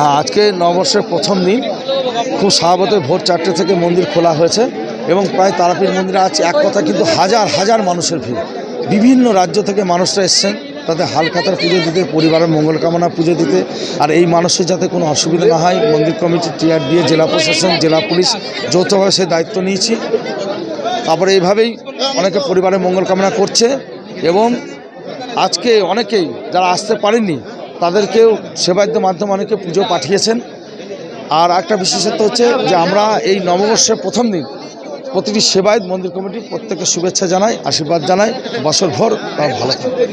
হ্যাঁ আজকে নববর্ষের প্রথম দিন। খুব স্বাভাবিক ভোর চারটে থেকে মন্দির খোলা হয়েছে এবং প্রায় তারাপীঠ মন্দিরে আছে। এক কথা কিন্তু হাজার হাজার মানুষের ভিড়। বিভিন্ন রাজ্য থেকে মানুষরা এসছেন। তাদের হালখাতার পুজো দিতে, পরিবারের মঙ্গল কামনা পুজো দিতে। আর এই মানুষের যাতে কোনো অসুবিধা না হয়, মন্দির কমিটি টিআর দিয়ে জেলা প্রশাসন, জেলা পুলিশ যৌথভাবে সে দায়িত্ব নিয়েছি। তারপরে এইভাবেই অনেকে পরিবারের মঙ্গল কামনা করছে এবং আজকে অনেকেই যারা আসতে পারেননি তাদেরকেও সেবায়তের মাধ্যমে অনেকে পুজো পাঠিয়েছেন। আর একটা বিশেষত্ব হচ্ছে যে আমরা এই নববর্ষের প্রথম দিন প্রতিটি সেবায়ত মন্দির কমিটি প্রত্যেকের শুভেচ্ছা জানাই, আশীর্বাদ জানাই, বছর ভর তারা ভালো থাকবে।